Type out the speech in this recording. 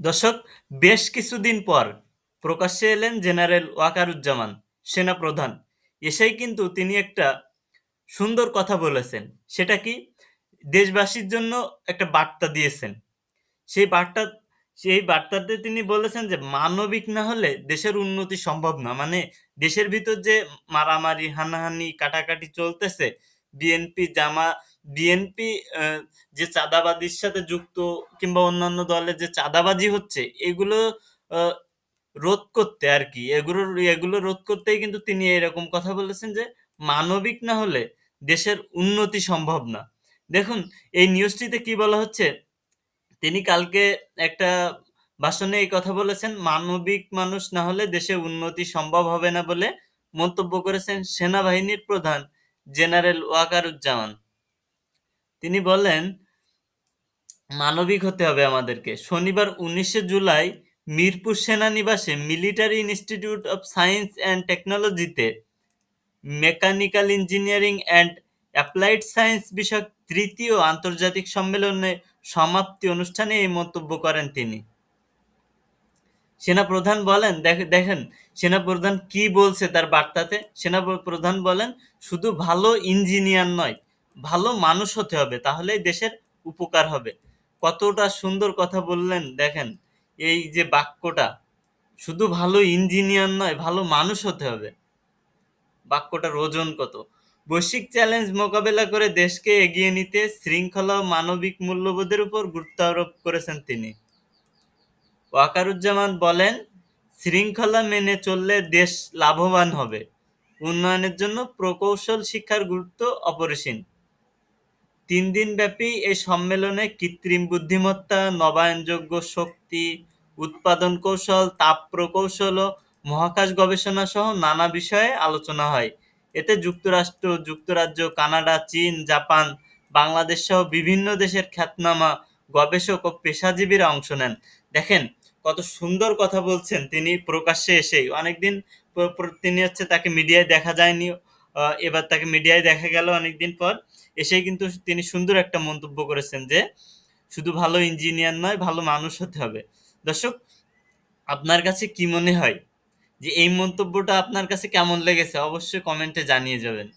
দর্শক, বেশ কিছুদিন পর প্রকাশ্যে এলেন জেনারেল ওয়াকারুজ্জামান, সেনাপ্রধান। এসেই কিন্তু তিনি একটা সুন্দর কথা বলেছেন। সেটা কি? দেশবাসীর জন্য একটা বার্তা দিয়েছেন। সেই বার্তা, সেই বার্তাতে তিনি বলেছেন যে, মানবিক না হলে দেশের উন্নতি সম্ভব না। মানে দেশের ভিতর যে মারামারি, হানাহানি, কাটাকাটি চলতেছে, বিএনপি জামা বিএনপি যে চাঁদাবাজির সাথে যুক্ত কিংবা অন্যান্য দলের যে চাঁদাবাজি হচ্ছে, এগুলো রোধ করতে আর কি। এগুলো এগুলো রোধ করতেই কিন্তু তিনি এরকম কথা বলেছেন যে, মানবিক না হলে দেশের উন্নতি সম্ভব না। দেখুন, এই নিউজটিতে কি বলা হচ্ছে, তিনি কালকে একটা ভাষণে এই কথা বলেছেন, মানবিক মানুষ না হলে দেশে উন্নতি সম্ভব হবে না বলে মন্তব্য করেছেন সেনাবাহিনীর প্রধান জেনারেল ওয়াকারুজ্জামান। তিনি বলেন, মানবিক হতে হবে আমাদেরকে। শনিবার উনিশে জুলাই মিরপুর সেনানিবাসে military institute of science and টেকনোলজিতে mechanical engineering and applied science বিষয়ক তৃতীয় আন্তর্জাতিক সম্মেলনে সমাপ্তি অনুষ্ঠানে এই মন্তব্য করেন তিনি। সেনাপ্রধান বলেন, দেখ- দেখেন, সেনাপ্রধান কি বলছে তার বার্তাতে? সেনাপ্রধান বলেন, শুধু ভালো ইঞ্জিনিয়ার নয় ভালো মানুষ হতে হবে, তাহলেই দেশের উপকার হবে। কতটা সুন্দর কথা বললেন, দেখেন, এই যে বাক্যটা, শুধু ভালো ইঞ্জিনিয়ার নয়, ভালো মানুষ হতে হবে। বাক্যটার ওজন কত? বৈশ্বিক চ্যালেঞ্জ মোকাবেলা করে দেশকে এগিয়ে নিতে শৃঙ্খলা মানবিক মূল্যবোধের উপর গুরুত্ব আরোপ করেছেন তিনি। ওয়াকারুজ্জামান বলেন, শৃঙ্খলা মেনে চললে দেশ লাভবান হবে। উন্নয়নের জন্য প্রকৌশল শিক্ষার গুরুত্ব অপরিসীম। তিন দিন ব্যাপী এই সম্মেলনে কৃত্রিম বুদ্ধিমত্তা, নবায়নযোগ্য শক্তি, উৎপাদন কৌশল, তাপ প্রকৌশল ও মহাকাশ গবেষণা সহ নানা বিষয়ে আলোচনা হয়। এতে যুক্তরাষ্ট্র, যুক্তরাজ্য, কানাডা, চীন, জাপান, বাংলাদেশ সহ বিভিন্ন দেশের খ্যাতনামা গবেষক ও পেশাজীবীরা অংশ নেন। দেখেন, কত সুন্দর কথা বলছেন। তিনি প্রকাশ্যে এসেই অনেকদিন তিনি হচ্ছে তাকে মিডিয়ায় দেখা যায়নি। এবার তাকে মিডিয়ায় দেখা গেল অনেকদিন পর। এসেই কিন্তু তিনি সুন্দর একটা মন্তব্য করেছেন যে, শুধু ভালো ইঞ্জিনিয়ার নয়, ভালো মানুষ হতে হবে। দর্শক, আপনার কাছে কি মনে হয়? যে এই মন্তব্যটা আপনার কাছে কেমন লেগেছে? অবশ্যই কমেন্টে জানিয়ে যাবেন।